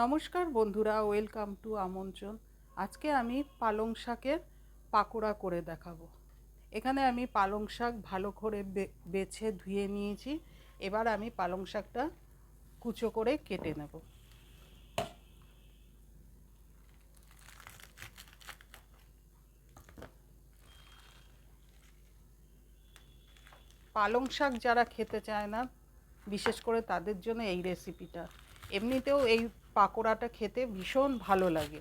নমস্কার বন্ধুরা, welcome to আমন্ত্রণ। আজকে আমি পালং শাকের পাকোড়া করে দেখাবো। এখানে আমি পালং শাক ভালো করে বেছে ধুয়ে নিয়েছি। এবার আমি পালং শাকটা কুচো করে কেটে নেব। পালং শাক যারা খেতে চায় না, বিশেষ করে তাদের জন্য এই রেসিপিটা এমনিতেও এই পাকোড়াটা খেতে ভীষণ ভালো লাগে।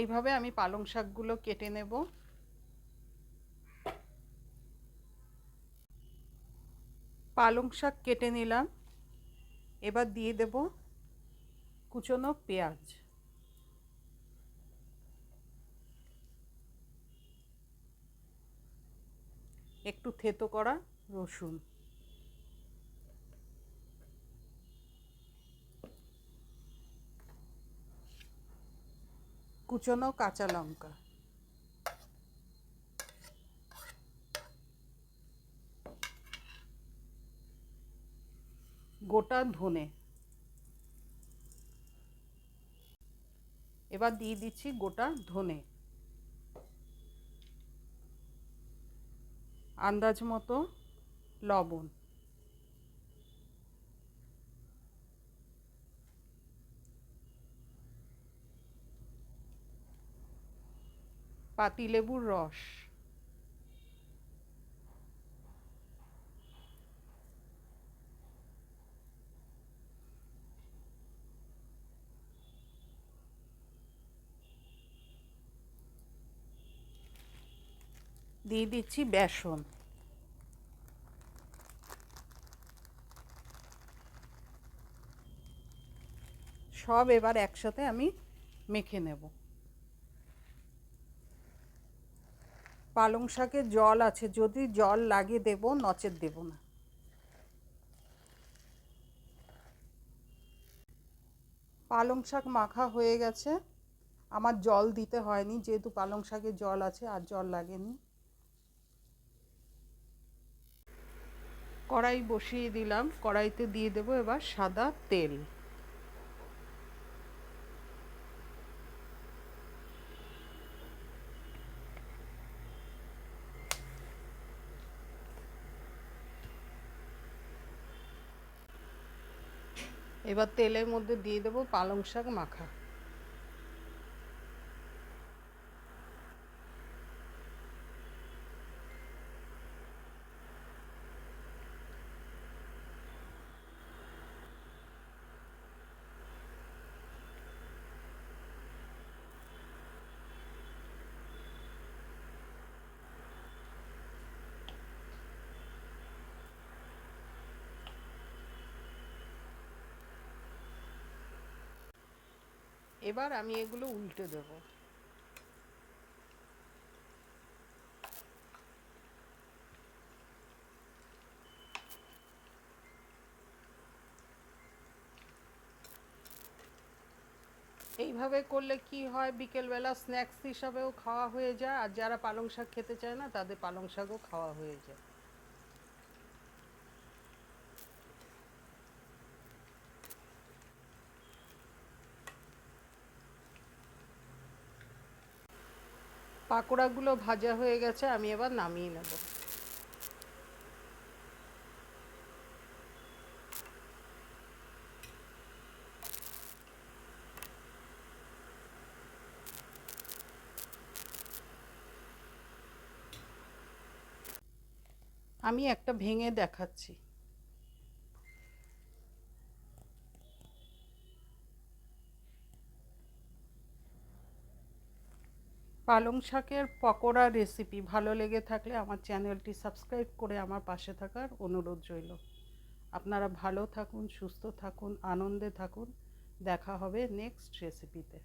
এইভাবে আমি পালং শাকগুলো কেটে নেব। পালং শাক কেটে নিলাম। এবার দিয়ে দেব কুচনো পেঁয়াজ। একটু থেতো করা রসুন। কুচনো কাঁচা লঙ্কা। গোটা ধনে। এবার দিয়ে দিচ্ছি গোটা ধনে। আন্দাজ মতো লবণ। পাতিলেবুর রস। দিয়ে দিচ্ছি বেসন। সব এবার একসাথে আমি মেখে নেব। পালং শাকে জল আছে, যদি জল লাগে দেব, নচেত দেব না। পালং শাক মাখা হয়ে গেছে। আমার জল দিতে হয়নি, যেহেতু পালং শাকে জল আছে আর জল লাগেনি। কড়াই বসিয়ে দিলাম। কড়াইতে দিয়ে দেবো এবার সাদা তেল। এবার তেলের মধ্যে দিয়ে দেবো পালং শাক মাখা। এবার আমি এগুলো উল্টে দেবো। এইভাবে করলে কি হয়? বিকেলবেলা স্ন্যাক্স হিসাবেও খাওয়া হয়ে যায়, আর যারা পালং শাক খেতে চায় না, তাদের পালং শাকও খাওয়া হয়ে যায়। পাকোড়াগুলো ভাজা হয়ে গেছে আমি এবার নামিয়ে নেব। আমি একটা ভেঙে দেখাচ্ছি। পালং শাকের পকোড়া রেসিপি ভালো লেগে থাকলে আমার চ্যানেলটি সাবস্ক্রাইব করে আমার পাশে থাকার অনুরোধ রইল। আপনারা ভালো থাকুন, সুস্থ থাকুন, আনন্দে থাকুন। দেখা হবে নেক্সট রেসিপিতে